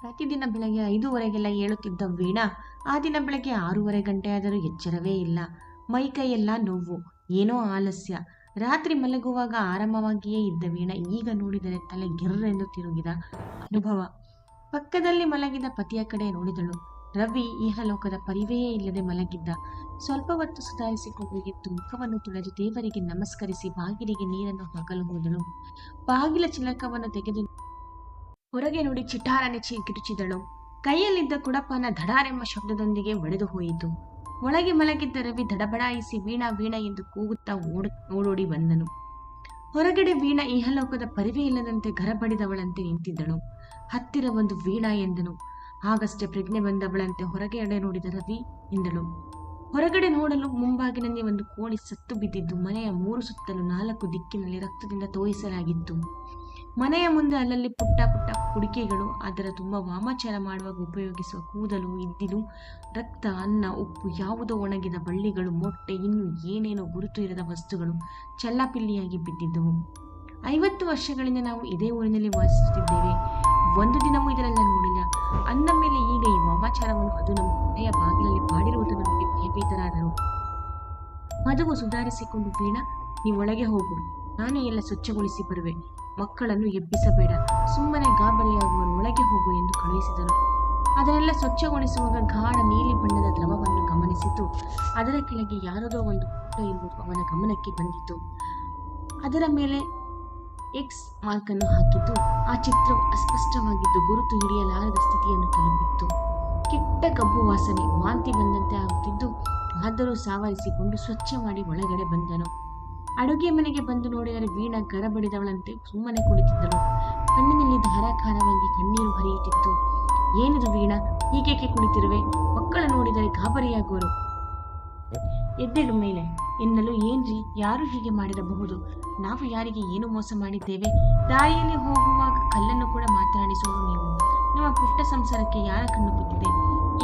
ಪ್ರತಿದಿನ ಬೆಳಗ್ಗೆ ಐದೂವರೆಗೆಲ್ಲ ಏಳುತ್ತಿದ್ದ ವೀಣಾ, ಆ ದಿನ ಬೆಳಗ್ಗೆ ಆರೂವರೆ ಗಂಟೆಯಾದರೂ ಎಚ್ಚರವೇ ಇಲ್ಲ. ಮೈಕೈಯೆಲ್ಲ ನೋವು, ಏನೋ ಆಲಸ್ಯ. ರಾತ್ರಿ ಮಲಗುವಾಗ ಆರಾಮವಾಗಿಯೇ ಇದ್ದ ವೀಣಾ ಈಗ ನೋಡಿದರೆ ತಲೆ ಗಿರ್ರೆಂದು ತಿರುಗಿದ ಅನುಭವ. ಪಕ್ಕದಲ್ಲಿ ಮಲಗಿದ ಪತಿಯ ಕಡೆ ನೋಡಿದಳು. ರವಿ ಈಹಲೋಕದ ಪರಿವೆಯೇ ಇಲ್ಲದೆ ಮಲಗಿದ್ದ. ಸ್ವಲ್ಪ ಹೊತ್ತು ಸುಧಾರಿಸಿಕೊಂಡು ಮುಖವನ್ನು ತೊಳೆದು ದೇವರಿಗೆ ನಮಸ್ಕರಿಸಿ ಬಾಗಿಲಿಗೆ ನೀರನ್ನು ಹಾಕಲು ಹೋದಳು. ಬಾಗಿಲ ಚಿಲಕವನ್ನು ತೆಗೆದು ಹೊರಗೆ ನೋಡಿ ಚಿಟಾರನೆ ಚಿ ಕಿರುಚಿದಳು ಕೈಯಲ್ಲಿದ್ದ ಕುಡಪನ ಧಡಾರೆಂಬ ಶಬ್ದದೊಂದಿಗೆ ಒಡೆದು ಹೋಯಿತು. ಒಳಗೆ ಮಲಗಿದ್ದ ರವಿ ದಡಬಡಾಯಿಸಿ ವೀಣ ವೀಣ ಎಂದು ಕೂಗುತ್ತಾ ಓಡ, ಓಡೋಡಿ ಬಂದನು. ಹೊರಗಡೆ ವೀಣಾ ಇಹಲೋಕದ ಪರಿವೇ ಇಲ್ಲದಂತೆ ಗರಬಡಿದವಳಂತೆ ನಿಂತಿದ್ದಳು. ಹತ್ತಿರ ಒಂದು ವೀಣಾ ಎಂದನು. ಆಗಷ್ಟೇ ಪ್ರಜ್ಞೆ ಬಂದವಳಂತೆ ಹೊರಗೆ ಎಡೆ ನೋಡಿದ ರವಿ ಎಂದಳು. ಹೊರಗಡೆ ನೋಡಲು ಮುಂಬಾಗಿನಲ್ಲಿ ಒಂದು ಕೋಳಿ ಸತ್ತು ಬಿದ್ದಿದ್ದು ಮನೆಯ ಮೂರು ಸುತ್ತಲೂ ನಾಲ್ಕು ದಿಕ್ಕಿನಲ್ಲಿ ರಕ್ತದಿಂದ ತೋಯಿಸಲಾಗಿತ್ತು. ಮನೆಯ ಮುಂದೆ ಅಲ್ಲಲ್ಲಿ ಪುಟ್ಟ ಪುಟ್ಟ ಕುಡಿಕೆಗಳು, ಅದರ ತುಂಬ ವಾಮಾಚಾರ ಮಾಡುವಾಗ ಉಪಯೋಗಿಸುವ ಕೂದಲು, ಇದ್ದಿಲು, ರಕ್ತ, ಅನ್ನ, ಉಪ್ಪು, ಯಾವುದೋ ಒಣಗಿದ ಬಳ್ಳಿಗಳು, ಮೊಟ್ಟೆ, ಇನ್ನು ಏನೇನೋ ಗುರುತು ಇರದ ವಸ್ತುಗಳು ಚಲ್ಲಾಪಿಲ್ಲಿಯಾಗಿ ಬಿದ್ದಿದ್ದವು. ಐವತ್ತು ವರ್ಷಗಳಿಂದ ನಾವು ಇದೇ ಊರಿನಲ್ಲಿ ವಾಸಿಸುತ್ತಿದ್ದೇವೆ. ಒಂದು ದಿನವೂ ಇದರೆಲ್ಲ ನೋಡಿಲ್ಲ. ಅಂದ ಮೇಲೆ ಈಗ ಈ ವಾಮಾಚಾರವನ್ನು ಅದು ನಮ್ಮ ಮನೆಯ ಬಾಗಿಲಲ್ಲಿ ಮಾಡಿರುವುದನ್ನು ನೋಡಿ ಭಯಭೀತರಾದರು. ಮದುವು ಸುಧಾರಿಸಿಕೊಂಡು, ವೀಣಾ ನೀವು ಒಳಗೆ ಹೋಗು. ನಾನೇ ಎಲ್ಲ ಸ್ವಚ್ಛಗೊಳಿಸಿ ಬರುವೆ. ಮಕ್ಕಳನ್ನು ಎಬ್ಬಿಸಬೇಡ. ಸುಮ್ಮನೆ ಗಾಬರಿಯಾಗುವನು ಒಳಗೆ ಹೋಗು ಎಂದು ಕಳುಹಿಸಿದನು. ಅದನ್ನೆಲ್ಲ ಸ್ವಚ್ಛಗೊಳಿಸುವಾಗ ಗಾಢ ನೀಲಿ ಬಣ್ಣದ ದ್ರವವನ್ನು ಗಮನಿಸಿತು. ಅದರ ಕೆಳಗೆ ಯಾರದೋ ಒಂದು ಫೋಟೋ ಎಂಬುದು ಅವನ ಗಮನಕ್ಕೆ ಬಂದಿತು. ಅದರ ಮೇಲೆ ಎಕ್ಸ್ ಮಾರ್ಕ್ ಅನ್ನು ಹಾಕಿದ್ದು ಆ ಚಿತ್ರವು ಅಸ್ಪಷ್ಟವಾಗಿದ್ದು ಗುರುತು ಹಿಡಿಯಲಾರದ ಸ್ಥಿತಿಯನ್ನು ತಲುಪಿತ್ತು. ಕೆಟ್ಟ ಕಬ್ಬು ವಾಸನೆ ವಾಂತಿ ಬಂದಂತೆ ಆಗುತ್ತಿದ್ದು, ಆದರೂ ಸಾವರಿಸಿಕೊಂಡು ಸ್ವಚ್ಛ ಮಾಡಿ ಒಳಗಡೆ ಬಂದನು. ಅಡುಗೆ ಮನೆಗೆ ಬಂದು ನೋಡಿದರೆ ವೀಣಾ ಗರಬಡಿದವಳಂತೆ ಸುಮ್ಮನೆ ಕುಳಿತಿದ್ದಳು. ಕಣ್ಣಿನಲ್ಲಿ ಧಾರಾಕಾರವಾಗಿ ಕಣ್ಣೀರು ಹರಿಯುತ್ತಿತ್ತು. ಏನಿದು ವೀಣಾ, ಹೀಗೇಕೆ ಕುಳಿತಿರುವೆ? ಮಕ್ಕಳ ನೋಡಿದರೆ ಗಾಬರಿಯಾಗುವರು. ಎದ್ದೇಳು ಮೇಲೆ. ಎನ್ನಲು ಏನ್ರಿ? ಯಾರು ಹೀಗೆ ಮಾಡಿರಬಹುದು? ನಾವು ಯಾರಿಗೆ ಏನು ಮೋಸ ಮಾಡಿದ್ದೇವೆ? ದಾರಿಯಲ್ಲಿ ಹೋಗುವಾಗ ಕಲ್ಲನ್ನು ಕೂಡ ಮಾತನಾಡಿಸುವುದು ನೀವು. ನಿಮ್ಮ ಪುಟ್ಟ ಸಂಸಾರಕ್ಕೆ ಯಾರ ಕಣ್ಣು ಬಿದ್ದಿದೆ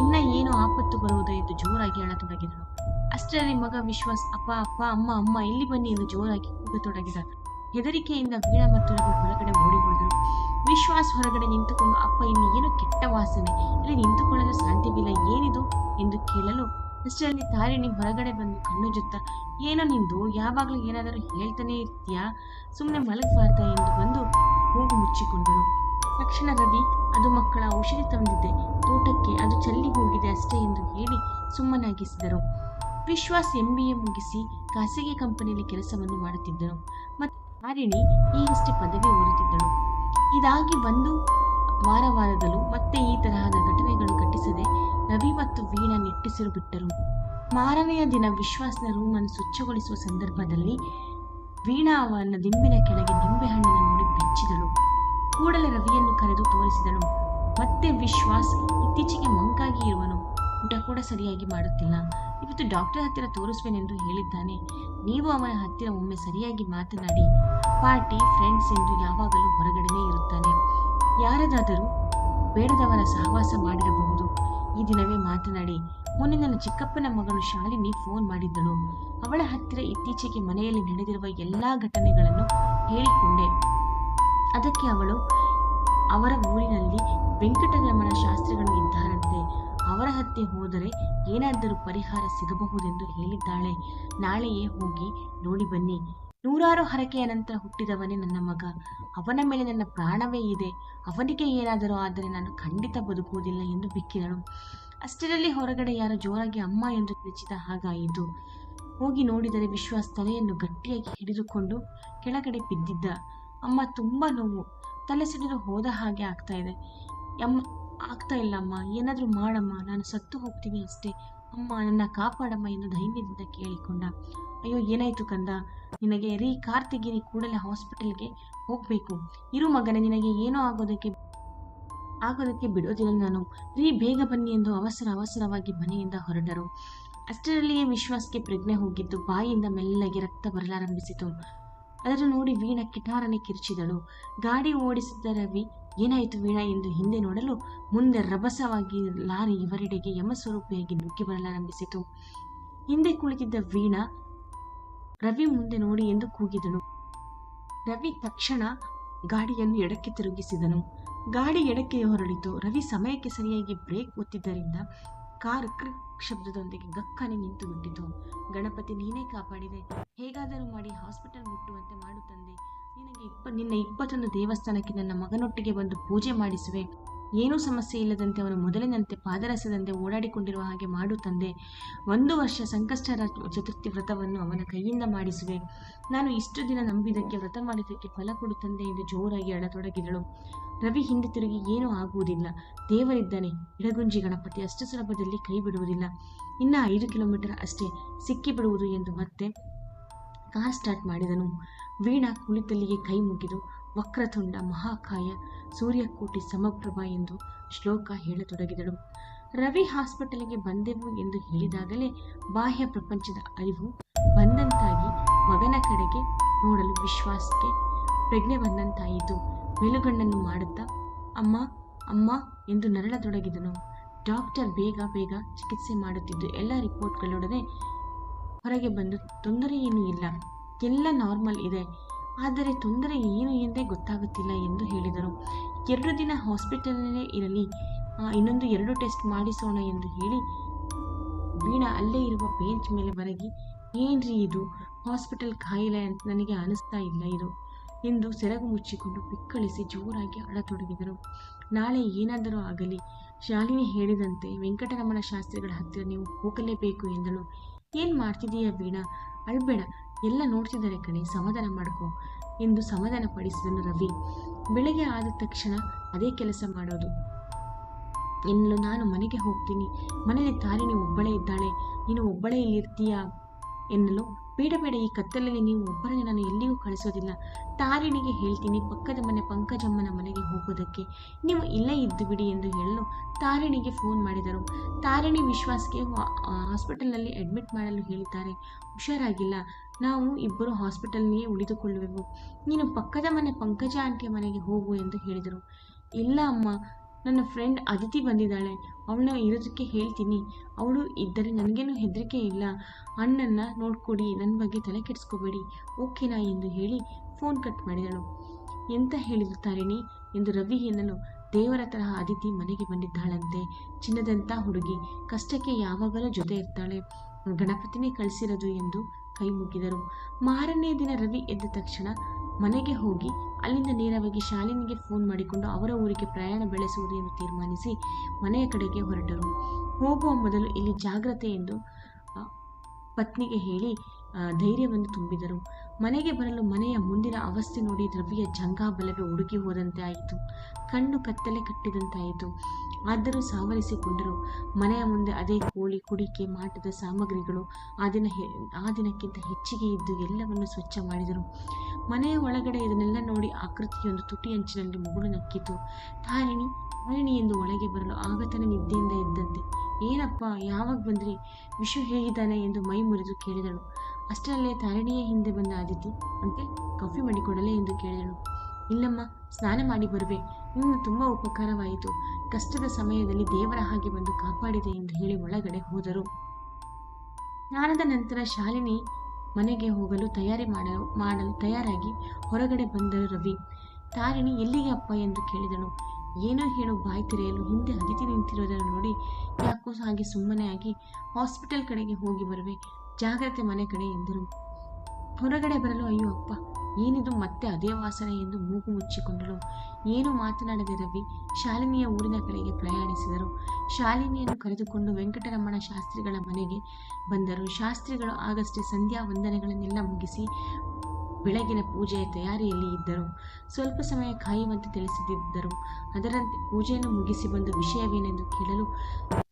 ಇನ್ನ ಏನು ಆಪತ್ತು ಬರುವುದು ಎಂದು ಜೋರಾಗಿ ಅಳತೊಡಗಿದಳು. ಅಷ್ಟರಲ್ಲಿ ಮಗ ವಿಶ್ವಾಸ್, ಅಪ್ಪ ಅಪ್ಪ, ಅಮ್ಮ ಅಮ್ಮ, ಇಲ್ಲಿ ಬನ್ನಿ ಎಂದು ಜೋರಾಗಿ ಕೂಗತೊಡಗಿದ ಹೆದರಿಕೆಯಿಂದ ವೀಣಾ ಮತ್ತು ರವಿ ಹೊರಗಡೆ ಓಡಿ ಹೋದರು ವಿಶ್ವಾಸ್ ಹೊರಗಡೆ ನಿಂತುಕೊಂಡು, ಅಪ್ಪ ಇಲ್ಲಿ ಏನು ಕೆಟ್ಟ ವಾಸನೆ? ಇಲ್ಲಿ ನಿಂತುಕೊಳ್ಳಲು ಸಾಧ್ಯವಿಲ್ಲ, ಏನಿದು ಎಂದು ಕೇಳಲು. ಅಷ್ಟರಲ್ಲಿ ತಾರಿಣಿ ಹೊರಗಡೆ ಬಂದು ಕಣ್ಣು ಜುತ್ತ, ಏನೋ ನಿಂದು, ಯಾವಾಗಲೂ ಏನಾದರೂ ಹೇಳ್ತಾನೆ ಇರ್ತೀಯಾ? ಸುಮ್ಮನೆ ಮಲಗಬಾರ್ದ ಎಂದು ಬಂದು ಹೋಗು ಮುಚ್ಚಿಕೊಂಡನು ತಕ್ಷಣ ರವಿ, ಅದು ಮಕ್ಕಳ ಔಷಧಿ ತಂದಿದ್ದೆ, ತೋಟಕ್ಕೆ ಅದು ಚಲ್ಲಿ ಹೋಗಿದೆ ಅಷ್ಟೇ ಎಂದು ಹೇಳಿ ಸುಮ್ಮನಾಗಿಸಿದರು. ವಿಶ್ವಾಸ್ ಎಂ ಬಿ ಎ ಮುಗಿಸಿ ಖಾಸಗಿ ಕಂಪನಿಯಲ್ಲಿ ಕೆಲಸವನ್ನು ಮಾಡುತ್ತಿದ್ದನು ಮತ್ತು ತಾರಿಣಿ ಈಗಷ್ಟೇ ಪದವಿ ಓದುತ್ತಿದ್ದಳು. ಇದಾಗಿ ಒಂದು ವಾರ ವಾರದಲ್ಲೂ ಮತ್ತೆ ಈ ತರಹದ ಘಟನೆಗಳು ಘಟಿಸದೆ ರವಿ ಮತ್ತು ವೀಣಾ ನೆಟ್ಟಿಸಿರು ಬಿಟ್ಟರು. ಮಾರನೆಯ ದಿನ ವಿಶ್ವಾಸ್ನ ರೂಮನ್ನು ಸ್ವಚ್ಛಗೊಳಿಸುವ ಸಂದರ್ಭದಲ್ಲಿ ವೀಣಾ ಅವನ ದಿಂಬಿನ ಕೆಳಗೆ ನಿಂಬೆಹಣ್ಣಿನ ನೋಡಿ ಬೆಚ್ಚಿದಳು. ಕೂಡಲೇ ರವಿಯನ್ನು ಕರೆದು ತೋರಿಸಿದಳು, ಮತ್ತೆ ವಿಶ್ವಾಸ್, ಇತ್ತೀಚೆಗೆ ಮಂಕಾಗಿ ಇರುವನು. ಊಟ ಕೂಡ ಸರಿಯಾಗಿ ಮಾಡುತ್ತಿಲ್ಲ. ಇವತ್ತು ಡಾಕ್ಟರ್ ಹತ್ತಿರ ತೋರಿಸುವೆನೆಂದು ಹೇಳಿದ್ದಾನೆ. ನೀವು ಅವನ ಹತ್ತಿರ ಒಮ್ಮೆ ಸರಿಯಾಗಿ ಮಾತನಾಡಿ. ಪಾರ್ಟಿ ಫ್ರೆಂಡ್ಸ್ ಎಂದು ಯಾವಾಗಲೂ ಹೊರಗಡೆನೇ ಇರುತ್ತಾನೆ. ಯಾರದಾದರೂ ಬೇಡದವನ ಸಹವಾಸ ಮಾಡಿರಬಹುದು. ಈ ದಿನವೇ ಮಾತನಾಡಿ. ಮೊನ್ನೆ ನನ್ನ ಚಿಕ್ಕಪ್ಪನ ಮಗಳು ಶಾಲಿನಿ ಫೋನ್ ಮಾಡಿದ್ದಳು. ಅವಳ ಹತ್ತಿರ ಇತ್ತೀಚೆಗೆ ಮನೆಯಲ್ಲಿ ನಡೆದಿರುವ ಎಲ್ಲಾ ಘಟನೆಗಳನ್ನು ಹೇಳಿಕೊಂಡೆ. ಅದಕ್ಕೆ ಅವಳು ಅವರ ಊರಿನಲ್ಲಿ ವೆಂಕಟರಮಣ ಶಾಸ್ತ್ರಿಗಳು ಇದ್ದಾರಂತೆ. ಅವರ ಹತ್ಯೆ ಹೋದರೆ ಏನಾದರೂ ಪರಿಹಾರ ಸಿಗಬಹುದೆಂದು ಹೇಳಿದ್ದಾಳೆ. ನಾಳೆಯೇ ಹೋಗಿ ನೋಡಿ ಬನ್ನಿ. ನೂರಾರು ಹರಕೆಯ ನಂತರ ಹುಟ್ಟಿದವನೇ ನನ್ನ ಮಗ. ಅವನ ಮೇಲೆ ನನ್ನ ಪ್ರಾಣವೇ ಇದೆ. ಅವನಿಗೆ ಏನಾದರೂ ಆದರೆ ನಾನು ಖಂಡಿತ ಬದುಕುವುದಿಲ್ಲ ಎಂದು ಬಿಕ್ಕಿದಳು. ಅಷ್ಟರಲ್ಲಿ ಹೊರಗಡೆ ಯಾರು ಜೋರಾಗಿ ಅಮ್ಮ ಎಂದು ಕಿರಿಚಿದ ಹಾಗಾಯಿತು. ಹೋಗಿ ನೋಡಿದರೆ ವಿಶ್ವಾಸ್ ತಲೆಯನ್ನು ಗಟ್ಟಿಯಾಗಿ ಹಿಡಿದುಕೊಂಡು ಕೆಳಗಡೆ ಬಿದ್ದಿದ್ದ. ಅಮ್ಮ ತುಂಬ ನೋವು. ತಲೆ ಸಿಡಿದು ಹೋದ ಹಾಗೆ ಆಗ್ತಾ ಇದೆ. ಅಮ್ಮ ಆಗ್ತಾ ಇಲ್ಲ ಅಮ್ಮ ಏನಾದರೂ ಮಾಡಮ್ಮ. ನಾನು ಸತ್ತು ಹೋಗ್ತೀನಿ ಅಷ್ಟೇ. ಅಮ್ಮ, ನನ್ನ ಕಾಪಾಡಮ್ಮ ಎಂದು ಧೈರ್ಯದಿಂದ ಕೇಳಿಕೊಂಡ. ಅಯ್ಯೋ, ಏನಾಯ್ತು ಕಂದ? ನಿನಗೆ ರೀ ಕಾರ್ತಿಗಿರಿ ಕೂಡಲೇ ಹಾಸ್ಪಿಟಲ್ಗೆ ಹೋಗಬೇಕು. ಇರು ಮಗನೇ, ನಿನಗೆ ಏನೋ ಆಗೋದಕ್ಕೆ ಆಗೋದಕ್ಕೆ ಬಿಡೋದಿಲ್ಲ ನಾನು. ರೀ, ಬೇಗ ಬನ್ನಿ ಎಂದು ಅವಸರ ಅವಸರವಾಗಿ ಮನೆಯಿಂದ ಹೊರಟರು. ಅಷ್ಟರಲ್ಲಿಯೇ ವಿಶ್ವಾಸಕ್ಕೆ ಪ್ರಜ್ಞೆ ಹೋಗಿದ್ದು. ಬಾಯಿಯಿಂದ ಮೆಲ್ಲಗೆ ರಕ್ತ ಬರಲಾರಂಭಿಸಿತು. ಅದನ್ನು ನೋಡಿ ವೀಣಾ ಕಿಟಾರನೆ ಕಿರ್ಚಿದಳು. ಗಾಡಿ ಓಡಿಸಿದ್ದ ರವಿ ಏನಾಯಿತು ವೀಣಾ ಎಂದು ಹಿಂದೆ ನೋಡಲು ಮುಂದೆ ರಭಸವಾಗಿ ಲಾರಿ ಇವರೆಡೆಗೆ ಯಮಸ್ವರೂಪಿಯಾಗಿ ನುಗ್ಗಿ ಬರಲಾರಂಭಿಸಿತು ಹಿಂದೆ ಕುಳಿತಿದ್ದ ವೀಣಾ ರವಿ ಮುಂದೆ ನೋಡಿ ಎಂದು ಕೂಗಿದನು. ರವಿ ತಕ್ಷಣ ಗಾಡಿಯನ್ನು ಎಡಕ್ಕೆ ತಿರುಗಿಸಿದನು. ಗಾಡಿ ಎಡಕ್ಕೆ ಹೊರಳಿತು. ರವಿ ಸಮಯಕ್ಕೆ ಸರಿಯಾಗಿ ಬ್ರೇಕ್ ಒತ್ತಿದ್ದರಿಂದ ಕಾರ್ ಕ್ರಿಕ್ ಶಬ್ದದೊಂದಿಗೆ ಗಕ್ಕನೆ ನಿಂತು ಬಿಟ್ಟಿತು. ಗಣಪತಿ ನೀನೇ ಕಾಪಾಡಿದೆ. ಹೇಗಾದರೂ ಮಾಡಿ ಹಾಸ್ಪಿಟಲ್ ಮುಟ್ಟುವಂತೆ ಮಾಡು ತಂದೆ. ನಿನಗೆ ಇಪ್ಪ ನಿನ್ನ ಇಪ್ಪತ್ತೊಂದು ದೇವಸ್ಥಾನಕ್ಕೆ ನನ್ನ ಮಗನೊಟ್ಟಿಗೆ ಬಂದು ಪೂಜೆ ಮಾಡಿಸುವೆ. ಏನೂ ಸಮಸ್ಯೆ ಇಲ್ಲದಂತೆ ಅವನು ಮೊದಲಿನಂತೆ ಪಾದರಸದಂತೆ ಓಡಾಡಿಕೊಂಡಿರುವ ಹಾಗೆ ಮಾಡು ತಂದೆ. ಒಂದು ವರ್ಷ ಸಂಕಷ್ಟರ ಚತುರ್ಥಿ ವ್ರತವನ್ನು ಅವನ ಕೈಯಿಂದ ಮಾಡಿಸುವೆ. ನಾನು ಇಷ್ಟು ದಿನ ನಂಬಿದ್ದಕ್ಕೆ ವ್ರತ ಮಾಡಿದ್ದಕ್ಕೆ ಫಲ ಕೊಡು ತಂದೆ ಎಂದು ಜೋರಾಗಿ ಅಳತೊಡಗಿದಳು. ರವಿ ಹಿಂದೆ ತಿರುಗಿ, ಏನೂ ಆಗುವುದಿಲ್ಲ. ದೇವರಿದ್ದಾನೆ. ಇಡಗುಂಜಿ ಗಣಪತಿ ಅಷ್ಟು ಸುಲಭದಲ್ಲಿ ಕೈ ಬಿಡುವುದಿಲ್ಲ. ಇನ್ನ ಐದು ಕಿಲೋಮೀಟರ್ ಅಷ್ಟೇ. ಸಿಕ್ಕಿಬಿಡುವುದು ಎಂದು ಮತ್ತೆ ಕಾರ್ ಸ್ಟಾರ್ಟ್ ಮಾಡಿದನು. ವೀಣಾ ಕುಳಿತಲ್ಲಿಗೆ ಕೈ ಮುಗಿದು ವಕ್ರತುಂಡ ಮಹಾಕಾಯ ಸೂರ್ಯಕೋಟಿ ಸಮಪ್ರಭ ಎಂದು ಶ್ಲೋಕ ಹೇಳತೊಡಗಿದಳು. ರವಿ ಹಾಸ್ಪಿಟಲ್ಗೆ ಬಂದೆವು ಎಂದು ಹೇಳಿದಾಗಲೇ ಬಾಹ್ಯ ಪ್ರಪಂಚದ ಅರಿವು ಬಂದಂತಾಗಿ ಮಗನ ಕಡೆಗೆ ನೋಡಲು ವಿಶ್ವಾಸಕ್ಕೆ ಪ್ರಜ್ಞೆ ಬಂದಂತಾಯಿತು. ಮೆಲುಗಣ್ಣನ್ನು ಮಾಡುತ್ತಾ, ಅಮ್ಮ ಅಮ್ಮ ಎಂದು ನರಳತೊಡಗಿದನು. ಡಾಕ್ಟರ್ ಬೇಗ ಬೇಗ ಚಿಕಿತ್ಸೆ ಮಾಡುತ್ತಿದ್ದು ಎಲ್ಲ ರಿಪೋರ್ಟ್ಗಳೊಡನೆ ಹೊರಗೆ ಬಂದು ತೊಂದರೆ ಏನೂ ಇಲ್ಲ. ಎಲ್ಲ ನಾರ್ಮಲ್ ಇದೆ. ಆದರೆ ತೊಂದರೆ ಏನು ಎಂದೇ ಗೊತ್ತಾಗುತ್ತಿಲ್ಲ ಎಂದು ಹೇಳಿದರು. ಎರಡು ದಿನ ಹಾಸ್ಪಿಟಲಲ್ಲೇ ಇರಲಿ ಇನ್ನೊಂದು ಎರಡು ಟೆಸ್ಟ್ ಮಾಡಿಸೋಣ ಎಂದು ಹೇಳಿ ವೀಣಾ ಅಲ್ಲೇ ಇರುವ ಬೆಂಚ್ ಮೇಲೆ ಬರಗಿ, ಏನ್ರಿ ಇದು? ಹಾಸ್ಪಿಟಲ್ ಕಾಯಿಲೆ ಅಂತ ನನಗೆ ಅನಿಸ್ತಾ ಇಲ್ಲ ಇದು ಎಂದು ಸೆರಗು ಮುಚ್ಚಿಕೊಂಡು ಪಿಕ್ಕಳಿಸಿ ಜೋರಾಗಿ ಅಳತೊಡಗಿದರು. ನಾಳೆ ಏನಾದರೂ ಆಗಲಿ, ಶಾಲಿನಿ ಹೇಳಿದಂತೆ ವೆಂಕಟರಮಣ ಶಾಸ್ತ್ರಿಗಳ ಹತ್ತಿರ ನೀವು ಹೋಗಲೇಬೇಕು ಎಂದಳು. ಏನು ಮಾಡ್ತಿದೀಯ ವೀಣಾ? ಅಳ್ಬೇಡ. ಎಲ್ಲ ನೋಡ್ತಿದ್ದಾರೆ ಕಣೆ, ಸಮಾಧಾನ ಮಾಡ್ಕೋ. ಎಂದು ಸಮಾಧಾನ ಪಡಿಸಿದನು ರವಿ. ಬೆಳಗ್ಗೆ ಆದ ತಕ್ಷಣ ಅದೇ ಕೆಲಸ ಮಾಡೋದು. ಎನ್ನಲು ನಾನು ಮನೆಗೆ ಹೋಗ್ತೀನಿ. ಮನೆಯಲ್ಲಿ ತಾರಿಣಿ ಒಬ್ಬಳೇ ಇದ್ದಾಳೆ. ನೀನು ಒಬ್ಬಳೇ ಇಲ್ಲಿರ್ತೀಯಾ? ಎನ್ನಲು. ಬೇಡ ಬೇಡ, ಈ ಕತ್ತಲಲ್ಲಿ ನೀವು ಒಬ್ಬರನ್ನೇ ನಾನು ಎಲ್ಲಿಗೂ ಕಳಿಸೋದಿಲ್ಲ. ತಾರಿಣಿಗೆ ಹೇಳ್ತೀನಿ, ಪಕ್ಕದ ಮನೆ ಪಂಕಜಮ್ಮನ ಮನೆಗೆ ಹೋಗೋದಕ್ಕೆ. ನೀವು ಇಲ್ಲೇ ಇದ್ದು ಬಿಡಿ ಎಂದು ಹೇಳಲು ತಾರಿಣಿಗೆ ಫೋನ್ ಮಾಡಿದರು. ತಾರಿಣಿ ವಿಶ್ವಾಸ್ಗೆ ಹಾಸ್ಪಿಟಲ್ನಲ್ಲಿ ಅಡ್ಮಿಟ್ ಮಾಡಲು ಹೇಳಿದ್ದಾರೆ. ಹುಷಾರಾಗಿಲ್ಲ. ನಾವು ಇಬ್ಬರು ಹಾಸ್ಪಿಟಲ್ನಲ್ಲಿಯೇ ಉಳಿದುಕೊಳ್ಳುವೆವು. ನೀನು ಪಕ್ಕದ ಮನೆ ಪಂಕಜ ಆಂಟಿಯ ಮನೆಗೆ ಹೋಗು ಎಂದು ಹೇಳಿದರು. ಇಲ್ಲ ಅಮ್ಮ, ನನ್ನ ಫ್ರೆಂಡ್ ಅದಿತಿ ಬಂದಿದ್ದಾಳೆ. ಅವಳನ್ನ ಇರೋದಕ್ಕೆ ಹೇಳ್ತೀನಿ. ಅವಳು ಇದ್ದರೆ ನನಗೇನು ಹೆದರಿಕೆ ಇಲ್ಲ. ಅಣ್ಣನ್ನ ನೋಡ್ಕೊಡಿ ನನ್ನ ಬಗ್ಗೆ ತಲೆ ಕೆಡಿಸ್ಕೋಬೇಡಿ ಓಕೆನಾ ಎಂದು ಹೇಳಿ ಫೋನ್ ಕಟ್ ಮಾಡಿದಳು. ಎಂತ ಹೇಳಿದ್ರು ತಾರಿಣಿ ಎಂದು ರವಿ ಎನ್ನಲು. ದೇವರ ತರಹ ಅದಿತಿ ಮನೆಗೆ ಬಂದಿದ್ದಾಳಂತೆ. ಚಿನ್ನದಂಥ ಹುಡುಗಿ. ಕಷ್ಟಕ್ಕೆ ಯಾವಾಗಲೂ ಜೊತೆ ಇರ್ತಾಳೆ ಗಣಪತಿನೇ ಕಳಿಸಿರೋದು ಎಂದು ಕೈ ಮುಗಿದರು ಮಾರನೇ ದಿನ ರವಿ ಎದ್ದ ತಕ್ಷಣ ಮನೆಗೆ ಹೋಗಿ ಅಲ್ಲಿಂದ ನೇರವಾಗಿ ಶಾಲಿನಿಗೆ ಫೋನ್ ಮಾಡಿಕೊಂಡು ಅವರ ಊರಿಗೆ ಪ್ರಯಾಣ ಬೆಳೆಸುವುದು ಎಂದು ತೀರ್ಮಾನಿಸಿ ಮನೆಯ ಕಡೆಗೆ ಹೊರಟರು. ಹೋಗುವ ಮೊದಲು ಇಲ್ಲಿ ಜಾಗ್ರತೆ ಎಂದು ಪತ್ನಿಗೆ ಹೇಳಿ ಧೈರ್ಯವನ್ನು ತುಂಬಿದರು. ಮನೆಗೆ ಬರಲು ಮನೆಯ ಮುಂದಿನ ಅವಸ್ಥೆ ನೋಡಿ ರವಿಯ ಜಂಗಾಬಲವೇ ಉಡುಗಿ ಹೋದಂತೆ ಆಯಿತು ಕಣ್ಣು ಕತ್ತಲೆ ಕಟ್ಟಿದಂತಾಯಿತು. ಆದರೂ ಸಾವರಿಸಿಕೊಂಡರು. ಮನೆಯ ಮುಂದೆ ಅದೇ ಕೋಳಿ, ಕುಡಿಕೆ, ಮಾಟದ ಸಾಮಗ್ರಿಗಳು. ಆ ದಿನ ಆ ದಿನಕ್ಕಿಂತ ಹೆಚ್ಚಿಗೆ ಇದ್ದು ಎಲ್ಲವನ್ನು ಸ್ವಚ್ಛ ಮಾಡಿದರು. ಮನೆಯ ಒಳಗಡೆ ಇದನ್ನೆಲ್ಲ ನೋಡಿ ಆಕೃತಿಯೊಂದು ತುಟಿ ಅಂಚಿನಲ್ಲಿ ಮುಗುಳು ನಕ್ಕಿತು. ತಾರಿಣಿ ತಾರಿಣಿ ಎಂದು ಒಳಗೆ ಬರಲು ಆಗತನ ತಾನೇ ನಿದ್ದೆಯಿಂದ ಇದ್ದಂತೆ ಏನಪ್ಪ, ಯಾವಾಗ ಬಂದ್ರಿ? ವಿಷು ಹೇಗಿದ್ದಾನೆ ಎಂದು ಮೈ ಮುರಿದು ಕೇಳಿದಳು. ಅಷ್ಟರಲ್ಲೇ ತಾರಿಣಿಯ ಹಿಂದೆ ಬಂದ ಆದಿತಿ ಅಂತೆ ಕಾಫಿ ಮಾಡಿಕೊಡಲೇ ಎಂದು ಕೇಳಿದಳು. ಇಲ್ಲಮ್ಮ, ಸ್ನಾನ ಮಾಡಿ ಬರುವೆ. ನಿನ್ನ ತುಂಬ ಉಪಕಾರವಾಯಿತು. ಕಷ್ಟದ ಸಮಯದಲ್ಲಿ ದೇವರ ಹಾಗೆ ಬಂದು ಕಾಪಾಡಿದೆ ಎಂದು ಹೇಳಿ ಒಳಗಡೆ ಹೋದರು. ಸ್ನಾನದ ನಂತರ ಶಾಲಿನಿ ಮನೆಗೆ ಹೋಗಲು ತಯಾರಿ ಮಾಡಲು ಮಾಡಲು ತಯಾರಾಗಿ ಹೊರಗಡೆ ಬಂದರು ರವಿ ತಾರಿಣಿ ಎಲ್ಲಿಗೆ ಅಪ್ಪ? ಎಂದು ಕೇಳಿದಳು ಏನೋ ಹೇಳು, ಬಾಯಿ ತೆರೆಯಲು ಹಿಂದೆ ಅದಿತಿ ನಿಂತಿರೋದನ್ನು ನೋಡಿ, ಯಾಕೋ ಹಾಗೆ ಸುಮ್ಮನೆ ಆಗಿ ಹಾಸ್ಪಿಟಲ್ ಕಡೆಗೆ ಹೋಗಿ ಬರುವೆ. ಜಾಗ್ರತೆ ಮನೆ ಕಡೆ ಎಂದರು. ಹೊರಗಡೆ ಬರಲು, ಅಯ್ಯೋ ಅಪ್ಪ, ಏನಿದು ಮತ್ತೆ ಅದೇ ವಾಸನೆ ಎಂದು ಮೂಗು ಮುಚ್ಚಿಕೊಂಡಳು. ಏನು ಮಾತನಾಡದೆ ರವಿ ಶಾಲಿನಿಯ ಊರಿನ ಕಡೆಗೆ ಪ್ರಯಾಣಿಸಿದರು. ಶಾಲಿನಿಯನ್ನು ಕರೆದುಕೊಂಡು ವೆಂಕಟರಮಣ ಶಾಸ್ತ್ರಿಗಳ ಮನೆಗೆ ಬಂದರು. ಶಾಸ್ತ್ರಿಗಳು ಆಗಷ್ಟೇ ಸಂಧ್ಯಾ ವಂದನೆಗಳನ್ನೆಲ್ಲ ಮುಗಿಸಿ ಬೆಳಗಿನ ಪೂಜೆಯ ತಯಾರಿಯಲ್ಲಿ ಇದ್ದರು. ಸ್ವಲ್ಪ ಸಮಯ ಕಾಯುವಂತೆ ತಿಳಿಸಿದ್ದರು ಅದರಂತೆ ಪೂಜೆಯನ್ನು ಮುಗಿಸಿ ಬಂದು ವಿಷಯವೇನೆಂದು ಕೇಳಲು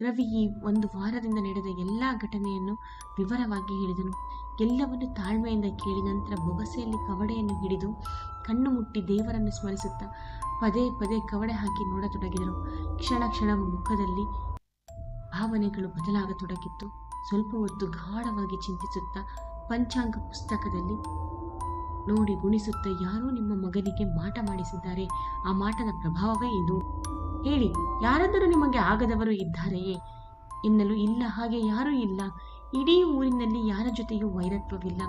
ರವಿ ಈ ಒಂದು ವಾರದಿಂದ ನಡೆದ ಎಲ್ಲ ಘಟನೆಯನ್ನು ವಿವರವಾಗಿ ಹೇಳಿದನು. ಎಲ್ಲವನ್ನು ತಾಳ್ಮೆಯಿಂದ ಕೇಳಿ ನಂತರ ಬೊಗಸೆಯಲ್ಲಿ ಕವಡೆಯನ್ನು ಹಿಡಿದು ಕಣ್ಣು ಮುಟ್ಟಿ ದೇವರನ್ನು ಸ್ಮರಿಸುತ್ತಾ ಪದೇ ಪದೇ ಕವಡೆ ಹಾಕಿ ನೋಡತೊಡಗಿದರು. ಕ್ಷಣ ಕ್ಷಣ ಮುಖದಲ್ಲಿ ಭಾವನೆಗಳು ಬದಲಾಗತೊಡಗಿತ್ತು. ಸ್ವಲ್ಪ ಹೊತ್ತು ಗಾಢವಾಗಿ ಚಿಂತಿಸುತ್ತಾ ಪಂಚಾಂಗ ಪುಸ್ತಕದಲ್ಲಿ ನೋಡಿ ಗುಣಿಸುತ್ತಾ ಯಾರೋ ನಿಮ್ಮ ಮಗನಿಗೆ ಮಾಟ ಮಾಡಿಸಿದ್ದಾರೆ. ಆ ಮಾಟದ ಪ್ರಭಾವವೇ ಇದು. ಹೇಳಿ, ಯಾರಾದರೂ ನಿಮಗೆ ಆಗದವರು ಇದ್ದಾರೆಯೇ? ಎನ್ನಲು ಇಲ್ಲ, ಹಾಗೆ ಯಾರೂ ಇಲ್ಲ. ಇಡೀ ಊರಿನಲ್ಲಿ ಯಾರ ಜೊತೆಯೂ ವೈರತ್ವವಿಲ್ಲ.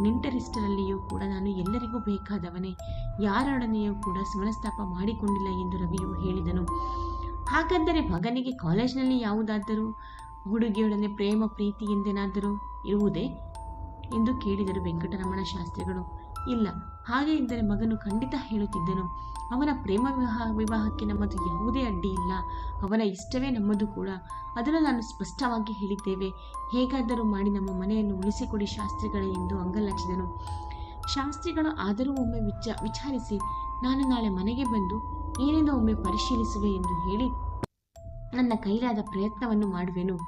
ನೆಂಟರಿಷ್ಟರಲ್ಲಿಯೂ ಕೂಡ ನಾನು ಎಲ್ಲರಿಗೂ ಬೇಕಾದವನೇ. ಯಾರೊಡನೆಯೂ ಕೂಡ ಮನಸ್ತಾಪ ಮಾಡಿಕೊಂಡಿಲ್ಲ ಎಂದು ರವಿಯು ಹೇಳಿದನು. ಹಾಗಾದರೆ ಮಗನಿಗೆ ಕಾಲೇಜಿನಲ್ಲಿ ಯಾವುದಾದರೂ ಹುಡುಗಿಯೊಡನೆ ಪ್ರೇಮ, ಪ್ರೀತಿ ಎಂದೇನಾದರೂ ಇರುವುದೇ? ಎಂದು ಕೇಳಿದರು ವೆಂಕಟರಮಣ ಶಾಸ್ತ್ರಿಗಳು. ಇಲ್ಲ, ಹಾಗೆ ಇದ್ದರೆ ಮಗನು ಖಂಡಿತ ಹೇಳುತ್ತಿದ್ದನು. ಅವನ ಪ್ರೇಮ ವಿವಾಹ, ವಿವಾಹಕ್ಕೆ ನಮ್ಮದು ಯಾವುದೇ ಅಡ್ಡಿ ಇಲ್ಲ. ಅವನ ಇಷ್ಟವೇ ನಮ್ಮದು ಕೂಡ. ಅದನ್ನು ನಾನು ಸ್ಪಷ್ಟವಾಗಿ ಹೇಳಿದ್ದೇವೆ. ಹೇಗಾದರೂ ಮಾಡಿ ನಮ್ಮ ಮನೆಯನ್ನು ಉಳಿಸಿಕೊಡಿ ಶಾಸ್ತ್ರಿಗಳೇ ಎಂದು ಅಂಗಲಾಚಿದನು. ಶಾಸ್ತ್ರಿಗಳು ಆದರೂ ಒಮ್ಮೆ ವಿಚ, ವಿಚಾರಿಸಿ, ನಾನು ನಾಳೆ ಮನೆಗೆ ಬಂದು ಏನೆಂದು ಒಮ್ಮೆ ಪರಿಶೀಲಿಸುವೆ ಎಂದು ಹೇಳಿ ನನ್ನ ಕೈಲಾದ ಪ್ರಯತ್ನವನ್ನು ಮಾಡುವೆನು.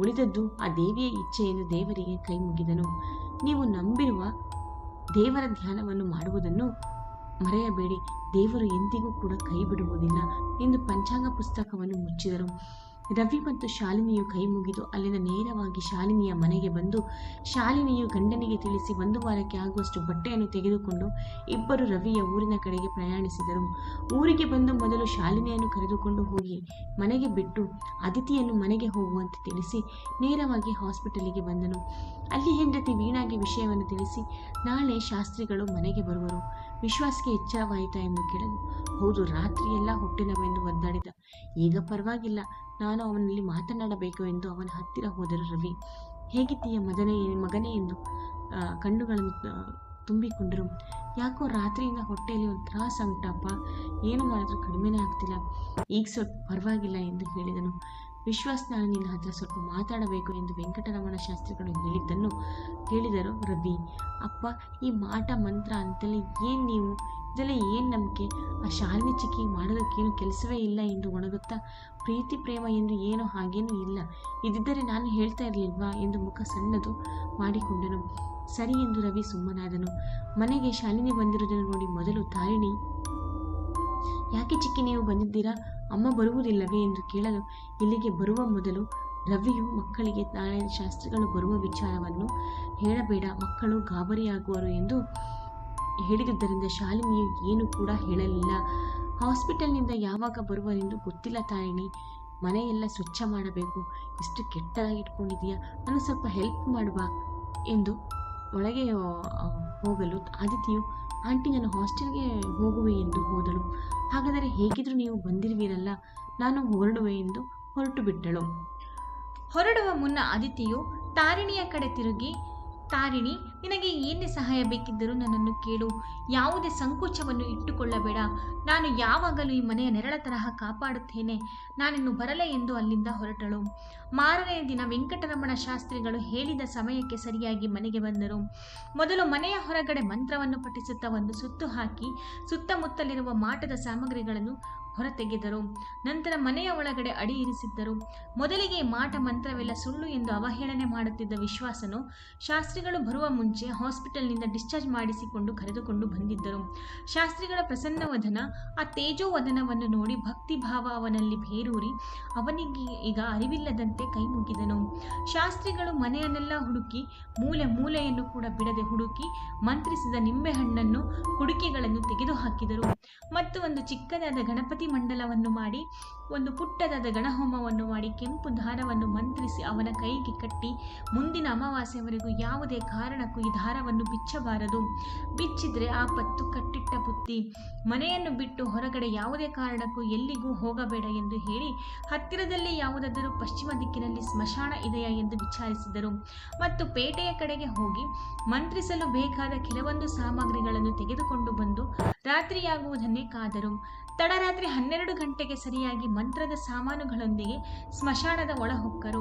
ಉಳಿದದ್ದು ಆ ದೇವಿಯ ಇಚ್ಛೆ ಎಂದು ದೇವರಿಗೆ ಕೈ ಮುಗಿದನು. ನೀವು ನಂಬಿರುವ ದೇವರ ಧ್ಯಾನವನ್ನು ಮಾಡುವುದನ್ನು ಮರೆಯಬೇಡಿ. ದೇವರು ಎಂದಿಗೂ ಕೂಡ ಕೈ ಬಿಡುವುದಿಲ್ಲ ಎಂದು ಪಂಚಾಂಗ ಪುಸ್ತಕವನ್ನು ಮುಚ್ಚಿದರು. ರವಿ ಮತ್ತು ಶಾಲಿನಿಯು ಕೈ ಮುಗಿದು ಅಲ್ಲಿಂದ ನೇರವಾಗಿ ಶಾಲಿನಿಯ ಮನೆಗೆ ಬಂದು ಶಾಲಿನಿಯು ಗಂಡನಿಗೆ ತಿಳಿಸಿ ಒಂದು ವಾರಕ್ಕೆ ಆಗುವಷ್ಟು ಬಟ್ಟೆಯನ್ನು ತೆಗೆದುಕೊಂಡು ಇಬ್ಬರು ರವಿಯ ಊರಿನ ಕಡೆಗೆ ಪ್ರಯಾಣಿಸಿದರು. ಊರಿಗೆ ಬಂದು ಮೊದಲು ಶಾಲಿನಿಯನ್ನು ಕರೆದುಕೊಂಡು ಹೋಗಿ ಮನೆಗೆ ಬಿಟ್ಟು ಅದಿತಿಯನ್ನು ಮನೆಗೆ ಹೋಗುವಂತೆ ತಿಳಿಸಿ ನೇರವಾಗಿ ಹಾಸ್ಪಿಟಲಿಗೆ ಬಂದನು. ಅಲ್ಲಿ ಹೆಂಡತಿ ವೀಣಾಗೆ ವಿಷಯವನ್ನು ತಿಳಿಸಿ ನಾಳೆ ಶಾಸ್ತ್ರಿಗಳು ಮನೆಗೆ ಬರುವರು. ವಿಶ್ವಾಸಕ್ಕೆ ಹೆಚ್ಚಾವಾಯಿತಾ ಎಂದು ಕೇಳಲು ಹೌದು ರಾತ್ರಿಯೆಲ್ಲ ಹೊಟ್ಟೆನವೆಂದು ಒದ್ದಾಡಿದ. ಈಗ ಪರವಾಗಿಲ್ಲ. ನಾನು ಅವನಲ್ಲಿ ಮಾತನಾಡಬೇಕು ಎಂದು ಅವನ ಹತ್ತಿರ ಹೋದರು ರವಿ. ಹೇಗಿದ್ದೀಯ ಮದನೇ ಮಗನೇ ಎಂದು ಕಣ್ಣುಗಳನ್ನು ತುಂಬಿಕೊಂಡರು. ಯಾಕೋ ರಾತ್ರಿಯಿಂದ ಹೊಟ್ಟೆಯಲ್ಲಿ ಒಂಥರ ಸಂಕಟಪ್ಪ. ಏನು ಮಾಡಿದ್ರೂ ಕಡಿಮೆನೇ ಆಗ್ತಿಲ್ಲ. ಈಗ ಸ್ವಲ್ಪ ಪರವಾಗಿಲ್ಲ ಎಂದು ಹೇಳಿದನು. ವಿಶ್ವಾಸ್ ನಾನು ನಿನ್ನ ಹತ್ರ ಸ್ವಲ್ಪ ಮಾತಾಡಬೇಕು ಎಂದು ವೆಂಕಟರಮಣ ಶಾಸ್ತ್ರಿಗಳು ಹೇಳಿದ್ದನ್ನು ಕೇಳಿದರು ರವಿ. ಅಪ್ಪ, ಈ ಮಾಟ ಮಂತ್ರ ಅಂತಲೇ ಏನು ನೀವು? ಇದೆಲ್ಲ ಏನು ನಂಬಿಕೆ? ಆ ಶಾಲಿನಿ ಚಿಕ್ಕಿ ಮಾಡೋದಕ್ಕೇನು ಕೆಲಸವೇ ಇಲ್ಲ ಎಂದು ಒಣಗುತ್ತಾ, ಪ್ರೀತಿ, ಪ್ರೇಮ ಎಂದು ಏನು ಹಾಗೇನೂ ಇಲ್ಲ. ಇದಿದ್ದರೆ ನಾನು ಹೇಳ್ತಾ ಇರಲಿಲ್ವಾ ಎಂದು ಮುಖ ಸಣ್ಣದು ಮಾಡಿಕೊಂಡನು. ಸರಿ ಎಂದು ರವಿ ಸುಮ್ಮನಾದನು. ಮನೆಗೆ ಶಾಲಿನಿ ಬಂದಿರುವುದನ್ನು ನೋಡಿ ಮೊದಲು ತಾರಿಣಿ ಯಾಕೆ ಚಿಕ್ಕಿ ನೀವು ಬಂದಿದ್ದೀರಾ? ಅಮ್ಮ ಬರುವುದಿಲ್ಲವೇ ಎಂದು ಕೇಳಲು ಇಲ್ಲಿಗೆ ಬರುವ ಮೊದಲು ರವಿಯು ಮಕ್ಕಳಿಗೆ ನಾಳೆ ಶಾಸ್ತ್ರಿಗಳು ಬರುವ ವಿಚಾರವನ್ನು ಹೇಳಬೇಡ, ಮಕ್ಕಳು ಗಾಬರಿಯಾಗುವರು ಎಂದು ಹೇಳಿದುದರಿಂದ ಶಾಲಿನಿಯು ಏನು ಕೂಡ ಹೇಳಲಿಲ್ಲ. ಹಾಸ್ಪಿಟಲ್ನಿಂದ ಯಾವಾಗ ಬರುವರೆಂದು ಗೊತ್ತಿಲ್ಲ ತಾಯಿಣಿ ಮನೆಯೆಲ್ಲ ಸ್ವಚ್ಛ ಮಾಡಬೇಕು. ಎಷ್ಟು ಕೆಟ್ಟದಾಗಿ ಇಟ್ಕೊಂಡಿದೀಯಾ ನಾನು ಸ್ವಲ್ಪ ಹೆಲ್ಪ್ ಮಾಡುವ ಎಂದು ಒಳಗೆ ಹೋಗಲು ಆದಿತ್ಯು ಆಂಟಿ ನಾನು ಹಾಸ್ಟೆಲ್ಗೆ ಹೋಗುವೆ ಎಂದು ಹೋದಳು. ಹಾಗಾದರೆ ಹೇಗಿದ್ರು ನೀವು ಬಂದಿರುವಿರಲ್ಲ, ನಾನು ಹೊರಡುವೆ ಎಂದು ಹೊರಟು ಬಿಟ್ಟಳು ಹೊರಡುವ ಮುನ್ನ ಆದಿತ್ಯು ತಾರಿಣಿಯ ಕಡೆ ತಿರುಗಿ ತಾರಿಣಿ, ನಿನಗೆ ಏನೇ ಸಹಾಯ ಬೇಕಿದ್ದರೂ ನನ್ನನ್ನು ಕೇಳು. ಯಾವುದೇ ಸಂಕೋಚವನ್ನು ಇಟ್ಟುಕೊಳ್ಳಬೇಡ. ನಾನು ಯಾವಾಗಲೂ ಈ ಮನೆಯ ನೆರಳ ತರಹ ಕಾಪಾಡುತ್ತೇನೆ. ನಾನಿನ್ನು ಬರಲೆ ಎಂದು ಅಲ್ಲಿಂದ ಹೊರಟಳು. ಮಾರನೆಯ ದಿನ ವೆಂಕಟರಮಣ ಶಾಸ್ತ್ರಿಗಳು ಹೇಳಿದ ಸಮಯಕ್ಕೆ ಸರಿಯಾಗಿ ಮನೆಗೆ ಬಂದರು. ಮೊದಲು ಮನೆಯ ಹೊರಗಡೆ ಮಂತ್ರವನ್ನು ಪಠಿಸುತ್ತಾ ಒಂದು ಸುತ್ತು ಹಾಕಿ, ಸುತ್ತಮುತ್ತಲಿರುವ ಮಾಟದ ಸಾಮಗ್ರಿಗಳನ್ನು ಹೊರತೆಗೆದರು. ನಂತರ ಮನೆಯ ಒಳಗಡೆ ಅಡಿ ಇರಿಸಿದ್ದರು. ಮೊದಲಿಗೆ ಮಾಟ ಮಂತ್ರವೆಲ್ಲ ಸುಳ್ಳು ಎಂದು ಅವಹೇಳನೆ ಮಾಡುತ್ತಿದ್ದ ವಿಶ್ವಾಸನು ಶಾಸ್ತ್ರಿಗಳು ಬರುವ ಮುಂಚೆ ಹಾಸ್ಪಿಟಲ್ನಿಂದ ಡಿಸ್ಚಾರ್ಜ್ ಮಾಡಿಸಿಕೊಂಡು ಕರೆದುಕೊಂಡು ಬಂದಿದ್ದರು. ಶಾಸ್ತ್ರಿಗಳ ಪ್ರಸನ್ನವದನ, ಆ ತೇಜೋವದನವನ್ನು ನೋಡಿ ಭಕ್ತಿಭಾವ ಅವನಲ್ಲಿ ಬೇರೂರಿ ಅವನಿಗೆ ಈಗ ಅರಿವಿಲ್ಲದಂತೆ ಕೈ ಮುಗಿದನು. ಶಾಸ್ತ್ರಿಗಳು ಮನೆಯನ್ನೆಲ್ಲ ಹುಡುಕಿ ಮೂಲೆ ಮೂಲೆಯನ್ನು ಕೂಡ ಬಿಡದೆ ಹುಡುಕಿ ಮಂತ್ರಿಸಿದ ನಿಂಬೆಹಣ್ಣನ್ನು ಹುಡುಕಿಗಳನ್ನು ತೆಗೆದುಹಾಕಿದರು. ಮತ್ತು ಒಂದು ಚಿಕ್ಕದಾದ ಗಣಪತಿ ಮಂಡಲವನ್ನು ಮಾಡಿ, ಒಂದು ಪುಟ್ಟದಾದ ಗಣಹೋಮವನ್ನು ಮಾಡಿ, ಕೆಂಪು ದಾರವನ್ನು ಮಂತ್ರಿಸಿ ಅವನ ಕೈಗೆ ಕಟ್ಟಿ, ಮುಂದಿನ ಅಮಾವಾಸ್ಯವರೆಗೂ ಯಾವುದೇ ಕಾರಣಕ್ಕೂ ಈ ದಾರವನ್ನು ಬಿಚ್ಚಬಾರದು. ಬಿಚ್ಚಿದ್ರೆ ಆಪತ್ತು ಕಟ್ಟಿಟ್ಟ ಬುತ್ತಿ. ಮನೆಯನ್ನು ಬಿಟ್ಟು ಹೊರಗಡೆ ಯಾವುದೇ ಕಾರಣಕ್ಕೂ ಎಲ್ಲಿಗೂ ಹೋಗಬೇಡ ಎಂದು ಹೇಳಿ, ಹತ್ತಿರದಲ್ಲಿ ಯಾವುದಾದರೂ ಪಶ್ಚಿಮ ದಿಕ್ಕಿನಲ್ಲಿ ಸ್ಮಶಾನ ಇದೆಯಾ ಎಂದು ವಿಚಾರಿಸಿದರು. ಮತ್ತು ಪೇಟೆಯ ಕಡೆಗೆ ಹೋಗಿ ಮಂತ್ರಿಸಲು ಬೇಕಾದ ಕೆಲವೊಂದು ಸಾಮಗ್ರಿಗಳನ್ನು ತೆಗೆದುಕೊಂಡು ಬಂದು, ರಾತ್ರಿಯಾಗುವುದನ್ನೇ ಕಾದರು. ತಡರಾತ್ರಿ ಹನ್ನೆರಡು ಗಂಟೆಗೆ ಸರಿಯಾಗಿ ಮಂತ್ರದ ಸಾಮಾನುಗಳೊಂದಿಗೆ ಸ್ಮಶಾನದ ಒಳಹೊಕ್ಕರು.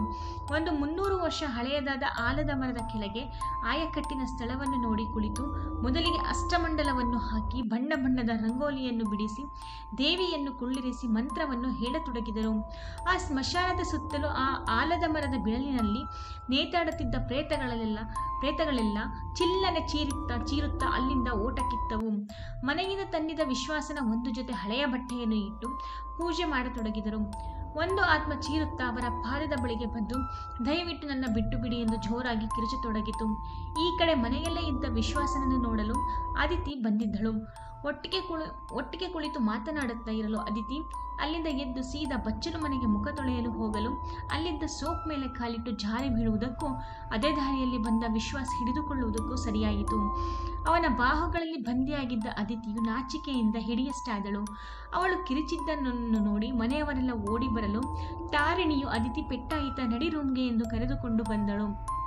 ಒಂದು ಮುನ್ನೂರು ವರ್ಷ ಹಳೆಯದಾದ ಆಲದ ಮರದ ಕೆಳಗೆ ಆಯಕಟ್ಟಿನ ಸ್ಥಳವನ್ನು ನೋಡಿ ಕುಳಿತು ಮೊದಲಿಗೆ ಅಷ್ಟಮಂಡಲವನ್ನು ಹಾಕಿ ಬಣ್ಣ ಬಣ್ಣದ ರಂಗೋಲಿಯನ್ನು ಬಿಡಿಸಿ ದೇವಿಯನ್ನು ಕುಳ್ಳಿರಿಸಿ ಮಂತ್ರವನ್ನು ಹೇಳತೊಡಗಿದರು. ಆ ಸ್ಮಶಾನದ ಸುತ್ತಲೂ ಆ ಆಲದ ಮರದ ಬಿಳಲಿನಲ್ಲಿ ನೇತಾಡುತ್ತಿದ್ದ ಪ್ರೇತಗಳಲ್ಲೆಲ್ಲ ಪ್ರೇತಗಳೆಲ್ಲ ಚಿಲ್ಲನೆ ಚೀರುತ್ತಾ ಚೀರುತ್ತಾ ಅಲ್ಲಿಂದ ಓಟಕ್ಕಿತ್ತವು ಮನೆಯಿಂದ ತಂದಿದ ವಿಶ್ವಾಸನ ಒಂದು ಜೊತೆ ಹಳೆಯ ಬಟ್ಟೆಯನ್ನು ಇಟ್ಟು ಪೂಜೆ ಮಾಡತೊಡಗಿದರು. ಒಂದು ಆತ್ಮ ಚೀರುತ್ತಾ ಅವರ ಪಾದದ ಬಳಿಗೆ ಬಂದು, ದಯವಿಟ್ಟು ನನ್ನ ಬಿಟ್ಟು ಬಿಡಿ ಎಂದು ಜೋರಾಗಿ ಕಿರಿಚತೊಡಗಿತು. ಈ ಕಡೆ ಮನೆಯಲ್ಲೇ ಇದ್ದ ವಿಶ್ವಾಸನನ್ನು ನೋಡಲು ಆದಿತಿ ಬಂದಿದ್ದಳು. ಒಟ್ಟಿಗೆ ಕುಳಿ, ಒಟ್ಟಿಗೆ ಕುಳಿತು ಮಾತನಾಡುತ್ತಾ ಇರಲು ಅದಿತಿ. ಅಲ್ಲಿಂದ ಎದ್ದು ಸೀದಾ ಬಚ್ಚಲು ಮನೆಗೆ ಮುಖ ತೊಳೆಯಲು ಹೋಗಲು, ಅಲ್ಲಿದ್ದ ಸೋಪ್ ಮೇಲೆ ಕಾಲಿಟ್ಟು ಜಾರಿ ಬೀಳುವುದಕ್ಕೂ, ಅದೇ ದಾರಿಯಲ್ಲಿ ಬಂದ ವಿಶ್ವಾಸ ಹಿಡಿದುಕೊಳ್ಳುವುದಕ್ಕೂ ಸರಿಯಾಯಿತು. ಅವನ ಬಾಹುಗಳಲ್ಲಿ ಬಂದಿಯಾಗಿದ್ದ ಅದಿತಿಯು ನಾಚಿಕೆಯಿಂದ ಹಿಡಿಯಷ್ಟಾದಳು. ಅವಳು ಕಿರಿಚಿದ್ದನ್ನು ನೋಡಿ ಮನೆಯವರೆಲ್ಲ ಓಡಿ ಬರಲು, ತಾರಿಣಿಯು ಅದಿತಿ ಪೆಟ್ಟಾಯಿತ ನಡಿ ರೂಮ್ಗೆ ಎಂದು ಕರೆದುಕೊಂಡು ಬಂದಳು.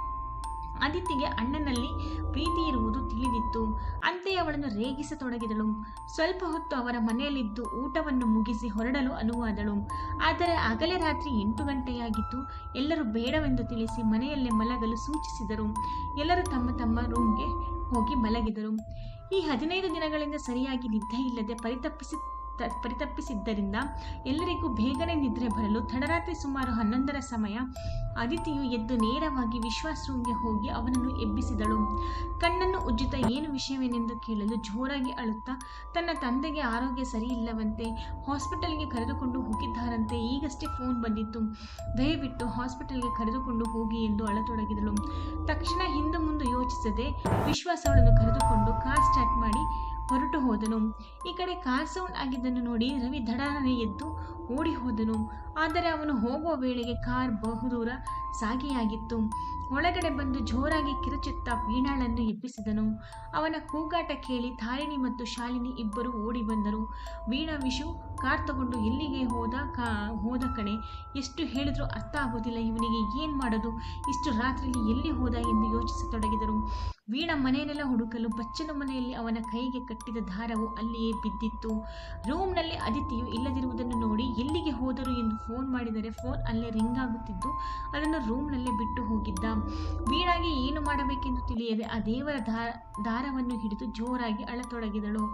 ಅದಿತಿಗೆ ಅಣ್ಣನಲ್ಲಿ ಪ್ರೀತಿ ಇರುವುದು ತಿಳಿದಿತ್ತು. ಅಂತೆ ಅವಳನ್ನು ರೇಗಿಸತೊಡಗಿದಳು. ಸ್ವಲ್ಪ ಹೊತ್ತು ಅವರ ಮನೆಯಲ್ಲಿದ್ದು ಊಟವನ್ನು ಮುಗಿಸಿ ಹೊರಡಲು ಅನುವಾದಳು. ಆದರೆ ಅಗಲೇ ರಾತ್ರಿ ಎಂಟು ಗಂಟೆಯಾಗಿತ್ತು. ಎಲ್ಲರೂ ಬೇಡವೆಂದು ತಿಳಿಸಿ ಮನೆಯಲ್ಲೇ ಮಲಗಲು ಸೂಚಿಸಿದರು. ಎಲ್ಲರೂ ತಮ್ಮ ತಮ್ಮ ರೂಮ್ಗೆ ಹೋಗಿ ಮಲಗಿದರು. ಈ ಹದಿನೈದು ದಿನಗಳಿಂದ ಸರಿಯಾಗಿ ನಿದ್ದೆ ಇಲ್ಲದೆ ಪರಿತಪ್ಪಿಸಿ ಪರಿತಪ್ಪಿಸಿದ್ದರಿಂದ ಎಲ್ಲರಿಗೂ ಬೇಗನೆ ನಿದ್ರೆ ಬರಲು ತಡರಾತ್ರಿ ಸುಮಾರು ಹನ್ನೊಂದರ ಸಮಯ ಅದಿತಿಯು ಎದ್ದು ನೇರವಾಗಿ ವಿಶ್ವಾಸ್ ರೂಮ್ಗೆ ಹೋಗಿ ಅವನನ್ನು ಎಬ್ಬಿಸಿದಳು. ಕಣ್ಣನ್ನು ಉಜ್ಜಿತ ಏನು ವಿಷಯವೇನೆಂದು ಕೇಳಲು ಜೋರಾಗಿ ಅಳುತ್ತಾ ತನ್ನ ತಂದೆಗೆ ಆರೋಗ್ಯ ಸರಿಯಿಲ್ಲವಂತೆ ಹಾಸ್ಪಿಟಲ್ಗೆ ಕರೆದುಕೊಂಡು ಹೋಗಿದ್ದಾರಂತೆ. ಈಗಷ್ಟೇ ಫೋನ್ ಬಂದಿತ್ತು. ದಯವಿಟ್ಟು ಹಾಸ್ಪಿಟಲ್ಗೆ ಕರೆದುಕೊಂಡು ಹೋಗಿ ಎಂದು ಅಳತೊಡಗಿದಳು. ತಕ್ಷಣ ಹಿಂದೆ ಮುಂದೆ ಯೋಚಿಸದೆ ವಿಶ್ವಾಸ ಅವಳನ್ನು ಕರೆದುಕೊಂಡು ಕಾರ್ ಸ್ಟಾರ್ಟ್ ಮಾಡಿ ಹೊರಟು ಹೋದನು. ಈ ಕಡೆ ಕಾರ್ ಸೌಂಡ್ ಆಗಿದ್ದನ್ನು ನೋಡಿ ರವಿ ದಡಾರನೆ ಎದ್ದು ಓಡಿ ಹೋದನು. ಆದರೆ ಅವನು ಹೋಗುವ ವೇಳೆಗೆ ಕಾರ್ ಬಹುದೂರ ಸಾಗಿಯಾಗಿತ್ತು. ಒಳಗಡೆ ಬಂದು ಜೋರಾಗಿ ಕಿರುಚುತ್ತಾ ವೀಣಾಳನ್ನು ಎಬ್ಬಿಸಿದನು. ಅವನ ಕೂಗಾಟ ಕೇಳಿ ತಾರಿಣಿ ಮತ್ತು ಶಾಲಿನಿ ಇಬ್ಬರು ಓಡಿ ಬಂದರು. ವೀಣಾ ವಿಷು ಕಾರ್ ತಗೊಂಡು ಎಲ್ಲಿಗೆ ಹೋದ ಕಾ, ಹೋದ ಕಣೆ? ಎಷ್ಟು ಹೇಳಿದ್ರೂ ಅರ್ಥ ಆಗೋದಿಲ್ಲ. ಇವನಿಗೆ ಏನು ಮಾಡೋದು? ಇಷ್ಟು ರಾತ್ರಿಯಲ್ಲಿ ಎಲ್ಲಿ ಹೋದ ಎಂದು ಯೋಚಿಸತೊಡಗಿದರು. ವೀಣಾ ಮನೆಯನ್ನೆಲ್ಲ ಹುಡುಕಲು ಬಚ್ಚನ ಮನೆಯಲ್ಲಿ ಅವನ ಕೈಗೆ ಕಟ್ಟಿದ ದಾರವು ಅಲ್ಲಿಯೇ ಬಿದ್ದಿತ್ತು. ರೂಮ್ನಲ್ಲಿ ಅದಿತಿಯು ಇಲ್ಲದಿರುವುದನ್ನು ನೋಡಿ ಎಲ್ಲಿಗೆ ಹೋದರು ಎಂದು ಫೋನ್ ಮಾಡಿದರೆ ಫೋನ್ ಅಲ್ಲೇ ರಿಂಗ್ ಆಗುತ್ತಿದ್ದು ಅದನ್ನು ರೂಮ್ನಲ್ಲೇ ಬಿಟ್ಟು ಹೋಗಿದ್ದ. ವೀಣಾಗೆ ಏನು ಮಾಡಬೇಕೆಂದು ತಿಳಿಯದೆ ಆ ದೇವರ ದಾರ ದಾರವನ್ನು ಹಿಡಿದು ಜೋರಾಗಿ ಅಳತೊಡಗಿದಳು.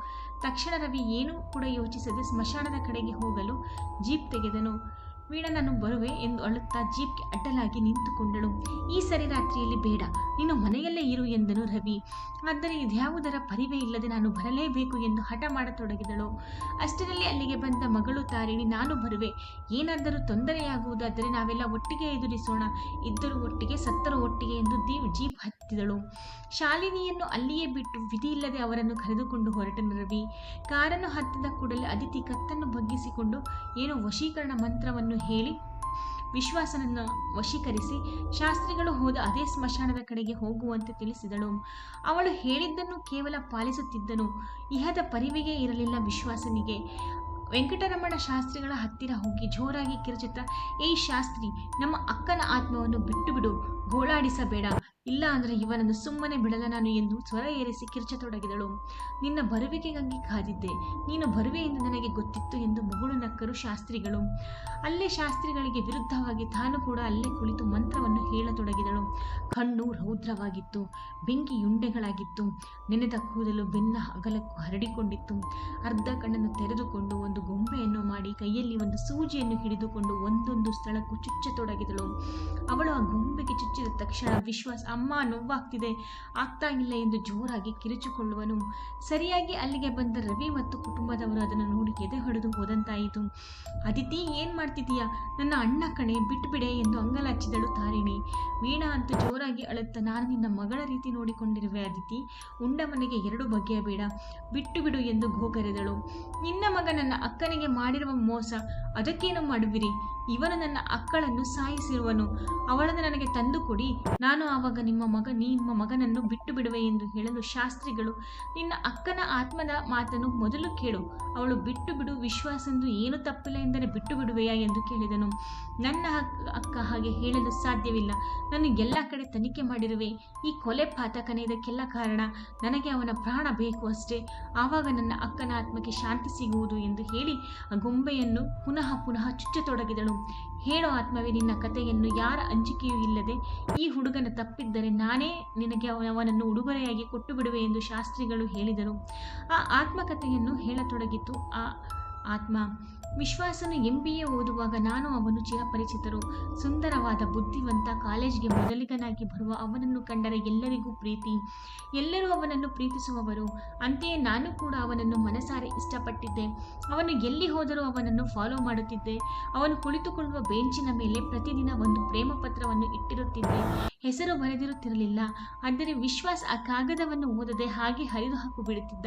ತಕ್ಷಣ ರವಿ ಏನೂ ಕೂಡ ಯೋಚಿಸದೆ ಸ್ಮಶಾನದ ಕಡೆಗೆ ಹೋಗಲು ಜೀಪ್ ತೆಗೆದನು. ವೀಣಾ ನಾನು ಬರುವೆ ಎಂದು ಅಳುತ್ತಾ ಜೀಪ್ಗೆ ಅಡ್ಡಲಾಗಿ ನಿಂತುಕೊಂಡಳು. ಈ ಸರಿ ರಾತ್ರಿಯಲ್ಲಿ ಬೇಡ, ನೀನು ಮನೆಯಲ್ಲೇ ಇರು ಎಂದನು ರವಿ. ಆದರೆ ಇದ್ಯಾವುದರ ಪರಿವೇ ಇಲ್ಲದೆ ನಾನು ಬರಲೇಬೇಕು ಎಂದು ಹಠ ಮಾಡತೊಡಗಿದಳು. ಅಷ್ಟರಲ್ಲಿ ಅಲ್ಲಿಗೆ ಬಂದ ಮಗಳು ತಾರಿಣಿ, ನಾನು ಬರುವೆ. ಏನಾದರೂ ತೊಂದರೆಯಾಗುವುದಾದರೆ ನಾವೆಲ್ಲ ಒಟ್ಟಿಗೆ ಎದುರಿಸೋಣ. ಇದ್ದರೂ ಒಟ್ಟಿಗೆ, ಸತ್ತರೂ ಒಟ್ಟಿಗೆ ಎಂದು ದೀವ್ ಜೀಪ್ ಹತ್ತಿದಳು. ಶಾಲಿನಿಯನ್ನು ಅಲ್ಲಿಯೇ ಬಿಟ್ಟು ವಿಧಿ ಇಲ್ಲದೆ ಅವರನ್ನು ಕರೆದುಕೊಂಡು ಹೊರಟನು ರವಿ. ಕಾರನ್ನು ಹತ್ತಿದ ಕೂಡಲೇ ಅದಿತಿ ಕತ್ತನ್ನು ಬಗ್ಗಿಸಿಕೊಂಡು, ಏನೋ ವಶೀಕರಣ ಮಂತ್ರವನ್ನು ಹೇಳಿ ವಿಶ್ವಾಸನನ್ನು ವಶೀಕರಿಸಿ ಶಾಸ್ತ್ರಿಗಳು ಹೋದ ಅದೇ ಸ್ಮಶಾನದ ಕಡೆಗೆ ಹೋಗುವಂತೆ ತಿಳಿಸಿದಳು. ಅವಳು ಹೇಳಿದ್ದನ್ನು ಕೇವಲ ಪಾಲಿಸುತ್ತಿದ್ದನು. ಇಹದ ಪರಿವಿಗೆ ಇರಲಿಲ್ಲ ವಿಶ್ವಾಸನಿಗೆ. ವೆಂಕಟರಮಣ ಶಾಸ್ತ್ರಿಗಳ ಹತ್ತಿರ ಹೋಗಿ ಜೋರಾಗಿ ಕಿರುಚುತ್ತಾ ಏ ಶಾಸ್ತ್ರಿ, ನಮ್ಮ ಅಕ್ಕನ ಆತ್ಮವನ್ನು ಬಿಟ್ಟು ಬಿಡು, ಗೋಳಾಡಿಸಬೇಡ ಇಲ್ಲ ಅಂದ್ರೆ ಇವನನ್ನು ಸುಮ್ಮನೆ ಬಿಡಲ ನಾನು ಎಂದು ಸ್ವರ ಏರಿಸಿ ಕಿರ್ಚತೊಡಗಿದಳು. ನಿನ್ನ ಬರುವಿಕೆಗಾಗಿ ಕಾದಿದ್ದೆ. ನೀನು ಬರುವೆ ಎಂದು ನನಗೆ ಗೊತ್ತಿತ್ತು ಎಂದು ಮುಗುಳು ನಕ್ಕರು ಶಾಸ್ತ್ರಿಗಳು. ಅಲ್ಲೇ ಶಾಸ್ತ್ರಿಗಳಿಗೆ ವಿರುದ್ಧವಾಗಿ ತಾನು ಕೂಡ ಅಲ್ಲೇ ಕುಳಿತು ಮಂತ್ರವನ್ನು ಹೇಳತೊಡಗಿದಳು. ಕಣ್ಣು ರೌದ್ರವಾಗಿತ್ತು. ಬೆಂಕಿಯುಂಡೆಗಳಾಗಿತ್ತು ನೆನೆದ ಕೂದಲು ಬೆನ್ನ ಅಗಲಕ್ಕೂ ಹರಡಿಕೊಂಡಿತ್ತು. ಅರ್ಧ ಕಣ್ಣನ್ನು ತೆರೆದುಕೊಂಡು ಒಂದು ಗೊಂಬೆಯನ್ನು ಮಾಡಿ ಕೈಯಲ್ಲಿ ಒಂದು ಸೂಜಿಯನ್ನು ಹಿಡಿದುಕೊಂಡು ಒಂದೊಂದು ಸ್ಥಳಕ್ಕೂ ಚುಚ್ಚತೊಡಗಿದಳು. ಅವಳು ಆ ಗೊಂಬೆಗೆ ಚುಚ್ಚಿದ ತಕ್ಷಣ ವಿಶ್ವಾಸ ಅಮ್ಮ ನೋವಾಗ್ತಿದೆ, ಆಗ್ತಾ ಇಲ್ಲ ಎಂದು ಜೋರಾಗಿ ಕಿರುಚಿಕೊಳ್ಳುವನು. ಸರಿಯಾಗಿ ಅಲ್ಲಿಗೆ ಬಂದ ರವಿ ಮತ್ತು ಕುಟುಂಬದವರು ಅದನ್ನು ನೋಡಿ ಎದೆ ಹೊಡೆದು ಹೋದಂತಾಯಿತು. ಅದಿತಿ ಏನು ಮಾಡ್ತಿದೀಯಾ? ನನ್ನ ಅಣ್ಣ ಕಣೆ, ಬಿಟ್ಬಿಡೆ ಎಂದು ಅಂಗಲಾಚಿದಳು ತಾರಿಣಿ. ವೀಣಾ ಅಂತ ಜೋರಾಗಿ ಅಳುತ್ತ ನಾನು ನಿನ್ನ ಮಗಳ ರೀತಿ ನೋಡಿಕೊಂಡಿರುವೆ ಅದಿತಿ ಉಂಡ ಮನೆಗೆ ಎರಡು ಬಗೆಯ ಬೇಡ. ಬಿಟ್ಟು ಬಿಡು ಎಂದು ಗೋಗರೆದಳು ನಿನ್ನ ಮಗ ನನ್ನ ಅಕ್ಕನಿಗೆ ಮಾಡಿರುವ ಮೋಸ. ಅದಕ್ಕೇನು ಮಾಡುವಿರಿ? ಇವನು ನನ್ನ ಅಕ್ಕಳನ್ನು ಸಾಯಿಸಿರುವನು. ಅವಳನ್ನು ನನಗೆ ತಂದು ಕೊಡಿ. ನಾನು ಆವಾಗ ನಿಮ್ಮ ಮಗ, ನಿಮ್ಮ ಮಗನನ್ನು ಬಿಟ್ಟು ಬಿಡುವೆ ಎಂದು ಹೇಳಲು ಶಾಸ್ತ್ರಿಗಳು, ನಿನ್ನ ಅಕ್ಕನ ಆತ್ಮದ ಮಾತನ್ನು ಮೊದಲು ಕೇಳು. ಅವಳು ಬಿಟ್ಟು ಬಿಡು, ವಿಶ್ವಾಸಂದು ಏನು ತಪ್ಪಿಲ್ಲ ಎಂದರೆ ಬಿಟ್ಟು ಬಿಡುವೆಯಾ ಎಂದು ಕೇಳಿದನು. ನನ್ನ ಅಕ್ಕ ಹಾಗೆ ಹೇಳಲು ಸಾಧ್ಯವಿಲ್ಲ. ನಾನು ಎಲ್ಲ ಕಡೆ ತನಿಖೆ ಮಾಡಿರುವೆ. ಈ ಕೊಲೆ ಪಾತಕನೇ ಇದಕ್ಕೆಲ್ಲ ಕಾರಣ ನನಗೆ ಅವನ ಪ್ರಾಣ ಬೇಕು ಅಷ್ಟೇ. ಆವಾಗ ನನ್ನ ಅಕ್ಕನ ಆತ್ಮಕ್ಕೆ ಶಾಂತಿ ಸಿಗುವುದು ಎಂದು ಹೇಳಿ ಆ ಗೊಂಬೆಯನ್ನು ಪುನಃ ಪುನಃ ಚುಚ್ಚತೊಡಗಿದಳು. ಹೇಳೋ ಆತ್ಮವೇ ನಿನ್ನ ಕಥೆಯನ್ನು ಯಾರ ಅಂಜಿಕೆಯೂ ಇಲ್ಲದೆ ಈ ಹುಡುಗನ ತಪ್ಪಿದ್ದರೆ ನಾನೇ ನಿನಗೆ ಅವನ- ಅವನನ್ನು ಉಡುಗೊರೆಯಾಗಿ ಕೊಟ್ಟು ಬಿಡುವೆ ಎಂದು ಶಾಸ್ತ್ರಿಗಳು ಹೇಳಿದರು. ಆ ಆತ್ಮಕಥೆಯನ್ನು ಹೇಳತೊಡಗಿತು. ಆ ಆತ್ಮ ವಿಶ್ವಾಸನು ಎಂ ಬಿ ಎ ಓದುವಾಗ ನಾನು ಅವನು ಚಿರಪರಿಚಿತರು. ಸುಂದರವಾದ ಬುದ್ಧಿವಂತ ಕಾಲೇಜ್ಗೆ ಮೊದಲಿಗನಾಗಿ ಬರುವ ಅವನನ್ನು ಕಂಡರೆ ಎಲ್ಲರಿಗೂ ಪ್ರೀತಿ. ಎಲ್ಲರೂ ಅವನನ್ನು ಪ್ರೀತಿಸುವವರು. ಅಂತೆಯೇ ನಾನು ಕೂಡ ಅವನನ್ನು ಮನಸಾರೆ ಇಷ್ಟಪಟ್ಟಿದ್ದೆ. ಅವನು ಎಲ್ಲಿ ಹೋದರೂ ಅವನನ್ನು ಫಾಲೋ ಮಾಡುತ್ತಿದ್ದೆ. ಅವನು ಕುಳಿತುಕೊಳ್ಳುವ ಬೆಂಚಿನ ಮೇಲೆ ಪ್ರತಿದಿನ ಒಂದು ಪ್ರೇಮ ಪತ್ರವನ್ನು ಇಟ್ಟಿರುತ್ತಿದ್ದೆ. ಹೆಸರು ಬರೆದಿರುತ್ತಿರಲಿಲ್ಲ. ಆದರೆ ವಿಶ್ವಾಸ್ ಆ ಕಾಗದವನ್ನು ಓದದೆ ಹಾಗೆ ಹರಿದು ಹಾಕು ಬಿಡುತ್ತಿದ್ದ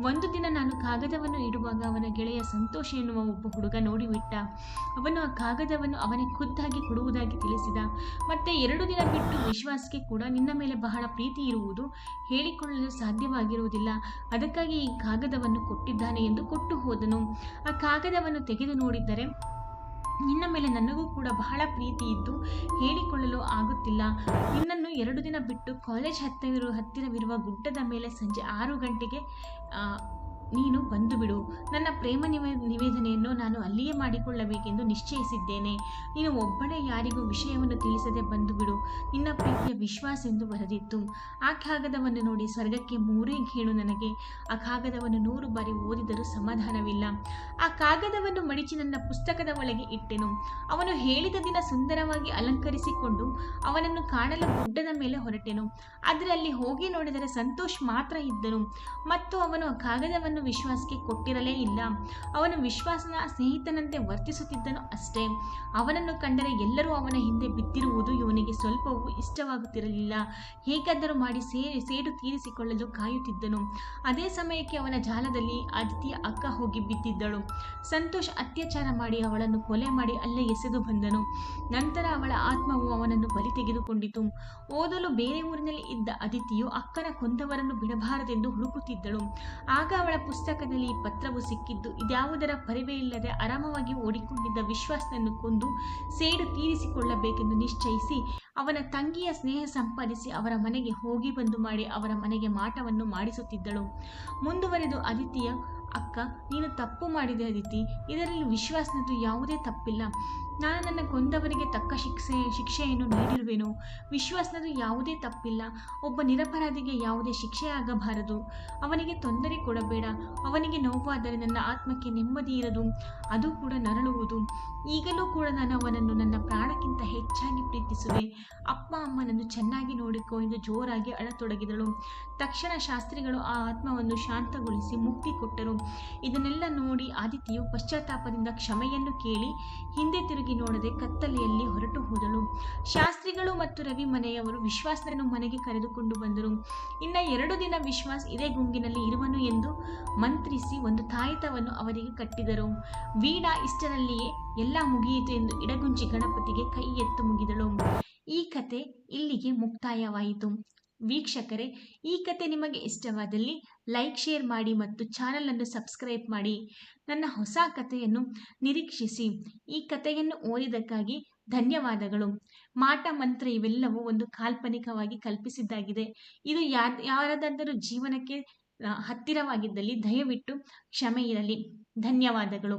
ಒಂದು ದಿನ ನಾನು ಕಾಗದವನ್ನು ಇಡುವಾಗ ಅವನ ಗೆಳೆಯ ಸಂತೋಷ ಎನ್ನುವ ಒಬ್ಬ ಹುಡುಗ ನೋಡಿಬಿಟ್ಟ. ಅವನು ಆ ಕಾಗದವನ್ನು ಅವನಿಗೆ ಖುದ್ದಾಗಿ ಕೊಡುವುದಾಗಿ ತಿಳಿಸಿದ. ಮತ್ತೆ ಎರಡು ದಿನ ಬಿಟ್ಟು ವಿಶ್ವಾಸ್ಗೆ ಕೂಡ ನಿನ್ನ ಮೇಲೆ ಬಹಳ ಪ್ರೀತಿ ಇರುವುದು ಹೇಳಿಕೊಳ್ಳಲು ಸಾಧ್ಯವಾಗಿರುವುದಿಲ್ಲ. ಅದಕ್ಕಾಗಿ ಈ ಕಾಗದವನ್ನು ಕೊಟ್ಟಿದ್ದಾನೆ ಎಂದು ಕೊಟ್ಟು ಹೋದನು. ಆ ಕಾಗದವನ್ನು ತೆಗೆದು ನೋಡಿದ್ದರೆ ನಿನ್ನ ಮೇಲೆ ನನಗೂ ಕೂಡ ಬಹಳ ಪ್ರೀತಿ ಇದ್ದು ಹೇಳಿಕೊಳ್ಳಲು ಆಗುತ್ತಿಲ್ಲ. ನಿನ್ನನ್ನು ಎರಡು ದಿನ ಬಿಟ್ಟು ಕಾಲೇಜ್ ಹತ್ತಿರ ಹತ್ತಿರವಿರುವ ಗುಡ್ಡದ ಮೇಲೆ ಸಂಜೆ ಆರು ಗಂಟೆಗೆ ನೀನು ಬಂದು ಬಿಡು. ನನ್ನ ಪ್ರೇಮ ನಿವೇ, ನಿವೇದನೆಯನ್ನು ನಾನು ಅಲ್ಲಿಯೇ ಮಾಡಿಕೊಳ್ಳಬೇಕೆಂದು ನಿಶ್ಚಯಿಸಿದ್ದೇನೆ. ನೀನು ಒಬ್ಬಳೇ ಯಾರಿಗೂ ವಿಷಯವನ್ನು ತಿಳಿಸದೆ ಬಂದು ಬಿಡು. ನಿನ್ನ ಪ್ರೀತಿಯ ವಿಶ್ವಾಸ ಎಂದು ಬರೆದಿತ್ತು. ಆ ಕಾಗದವನ್ನು ನೋಡಿ ಸ್ವರ್ಗಕ್ಕೆ ಮೂರೇ ಗೇಣು ನನಗೆ. ಆ ಕಾಗದವನ್ನು ನೂರು ಬಾರಿ ಓದಿದರೂ ಸಮಾಧಾನವಿಲ್ಲ. ಆ ಕಾಗದವನ್ನು ಮಡಿಚಿ ನನ್ನ ಪುಸ್ತಕದ ಒಳಗೆ ಇಟ್ಟೆನು. ಅವನು ಹೇಳಿದ ದಿನ ಸುಂದರವಾಗಿ ಅಲಂಕರಿಸಿಕೊಂಡು ಅವನನ್ನು ಕಾಣಲು ಗುಡ್ಡದ ಮೇಲೆ ಹೊರಟೆನು. ಅದರಲ್ಲಿ ಹೋಗಿ ನೋಡಿದರೆ ಸಂತೋಷ್ ಮಾತ್ರ ಇದ್ದನು. ಮತ್ತು ಅವನು ಆ ಕಾಗದವನ್ನು ವಿಶ್ವಾಸಕ್ಕೆ ಕೊಟ್ಟಿರಲೇ ಇಲ್ಲ. ಅವನು ವಿಶ್ವಾಸನ ಸ್ನೇಹಿತನಂತೆ ವರ್ತಿಸುತ್ತಿದ್ದನು ಅಷ್ಟೇ. ಅವನನ್ನು ಕಂಡರೆ ಎಲ್ಲರೂ ಅವನ ಹಿಂದೆ ಬಿದ್ದಿರುವುದು ಇವನಿಗೆ ಸ್ವಲ್ಪವೂ ಇಷ್ಟವಾಗುತ್ತಿರಲಿಲ್ಲ. ಹೇಗಾದರೂ ಮಾಡಿ ಸೇರಿ ಸೇಡು ತೀರಿಸಿಕೊಳ್ಳಲು ಕಾಯುತ್ತಿದ್ದನು. ಅದೇ ಸಮಯಕ್ಕೆ ಅವನ ಜಾಲದಲ್ಲಿ ಆದಿತ್ಯ ಅಕ್ಕ ಹೋಗಿ ಬಿದ್ದಿದ್ದಳು. ಸಂತೋಷ್ ಅತ್ಯಾಚಾರ ಮಾಡಿ ಅವಳನ್ನು ಕೊಲೆ ಮಾಡಿ ಅಲ್ಲೇ ಎಸೆದು ಬಂದನು. ನಂತರ ಅವಳ ಆತ್ಮವು ಅವನನ್ನು ಬಲಿ ತೆಗೆದುಕೊಂಡಿತು. ಓದಲು ಬೇರೆ ಊರಿನಲ್ಲಿ ಇದ್ದ ಅದಿತಿಯು ಅಕ್ಕನ ಕೊಂದವರನ್ನು ಬಿಡಬಾರದೆಂದು ಹುಡುಕುತ್ತಿದ್ದಳು. ಆಗ ಅವಳ ಪುಸ್ತಕದಲ್ಲಿ ಈ ಪತ್ರವು ಸಿಕ್ಕಿದ್ದು. ಇದ್ಯಾವುದರ ಪರಿವೇ ಇಲ್ಲದೆ ಆರಾಮವಾಗಿ ಓಡಿಕೊಂಡಿದ್ದ ವಿಶ್ವಾಸನನ್ನು ಕೊಂದು ಸೇಡು ತೀರಿಸಿಕೊಳ್ಳಬೇಕೆಂದು ನಿಶ್ಚಯಿಸಿ ಅವನ ತಂಗಿಯ ಸ್ನೇಹ ಸಂಪಾದಿಸಿ ಅವರ ಮನೆಗೆ ಹೋಗಿ ಬಂದು ಮಾಡಿ ಅವರ ಮನೆಗೆ ಮಾಟವನ್ನು ಮಾಡಿಸುತ್ತಿದ್ದಳು. ಮುಂದುವರೆದು ಅದಿತಿಯ ಅಕ್ಕ, ನೀನು ತಪ್ಪು ಮಾಡಿದೆ ಅದಿತಿ. ಇದರಲ್ಲಿ ವಿಶ್ವಾಸನದ್ದು ಯಾವುದೇ ತಪ್ಪಿಲ್ಲ. ನಾನು ನನ್ನ ಕೊಂದವರಿಗೆ ತಕ್ಕ ಶಿಕ್ಷೆ, ಶಿಕ್ಷೆಯನ್ನು ನೀಡಿರುವೆನು. ವಿಶ್ವಾಸನದ್ದು ಯಾವುದೇ ತಪ್ಪಿಲ್ಲ. ಒಬ್ಬ ನಿರಪರಾಧಿಗೆ ಯಾವುದೇ ಶಿಕ್ಷೆ ಆಗಬಾರದು. ಅವನಿಗೆ ತೊಂದರೆ ಕೊಡಬೇಡ. ಅವನಿಗೆ ನೋವಾದರೆ ನನ್ನ ಆತ್ಮಕ್ಕೆ ನೆಮ್ಮದಿ ಇರದು. ಅದು ಕೂಡ ನರಳುವುದು. ಈಗಲೂ ಕೂಡ ನಾನು ಅವನನ್ನು ನನ್ನ ಪ್ರಾಣಕ್ಕಿಂತ ಹೆಚ್ಚಾಗಿ ಪ್ರೀತಿಸುವೆ. ಅಪ್ಪ ಅಮ್ಮನನ್ನು ಚೆನ್ನಾಗಿ ನೋಡಿಕೋ ಎಂದು ಜೋರಾಗಿ ಅಳತೊಡಗಿದಳು. ತಕ್ಷಣ ಶಾಸ್ತ್ರಿಗಳು ಆ ಆತ್ಮವನ್ನು ಶಾಂತಗೊಳಿಸಿ ಮುಕ್ತಿ ಕೊಟ್ಟರು. ಇದನ್ನೆಲ್ಲ ನೋಡಿ ಆದಿತ್ಯು ಪಶ್ಚಾತ್ತಾಪದಿಂದ ಕ್ಷಮೆಯನ್ನು ಕೇಳಿ ಹಿಂದೆ ತಿರುಗಿ ನೋಡದೆ ಕತ್ತಲೆಯಲ್ಲಿ ಹೊರಟು ಹೋದಳು. ಶಾಸ್ತ್ರಿಗಳು ಮತ್ತು ರವಿ ಮನೆಯವರು ವಿಶ್ವಾಸರನ್ನು ಮನೆಗೆ ಕರೆದುಕೊಂಡು ಬಂದರು. ಇನ್ನ ಎರಡು ದಿನ ವಿಶ್ವಾಸ್ ಇದೇ ಗುಂಗಿನಲ್ಲಿ ಇರುವನು ಎಂದು ಮಂತ್ರಿಸಿ ಒಂದು ತಾಯಿತವನ್ನು ಅವರಿಗೆ ಕಟ್ಟಿದರು. ವೀಣಾ ಇಷ್ಟರಲ್ಲಿಯೇ ಎಲ್ಲ ಮುಗಿಯಿತು ಎಂದು ಇಡಗುಂಜಿ ಗಣಪತಿಗೆ ಕೈ ಎತ್ತು ಮುಗಿದಳು. ಈ ಕತೆ ಇಲ್ಲಿಗೆ ಮುಕ್ತಾಯವಾಯಿತು. ವೀಕ್ಷಕರೇ, ಈ ಕತೆ ನಿಮಗೆ ಇಷ್ಟವಾದಲ್ಲಿ ಲೈಕ್ ಶೇರ್ ಮಾಡಿ ಮತ್ತು ಚಾನಲನ್ನು ಸಬ್ಸ್ಕ್ರೈಬ್ ಮಾಡಿ. ನನ್ನ ಹೊಸ ಕಥೆಯನ್ನು ನಿರೀಕ್ಷಿಸಿ. ಈ ಕಥೆಯನ್ನು ಓದಿದ್ದಕ್ಕಾಗಿ ಧನ್ಯವಾದಗಳು. ಮಾಟ ಮಂತ್ರ ಇವೆಲ್ಲವೂ ಒಂದು ಕಾಲ್ಪನಿಕವಾಗಿ ಕಲ್ಪಿಸಿದ್ದಾಗಿದೆ. ಇದು ಯಾ ಯಾರದಾದರೂ ಜೀವನಕ್ಕೆ ಹತ್ತಿರವಾಗಿದ್ದಲ್ಲಿ ದಯವಿಟ್ಟು ಕ್ಷಮೆ ಇರಲಿ. ಧನ್ಯವಾದಗಳು.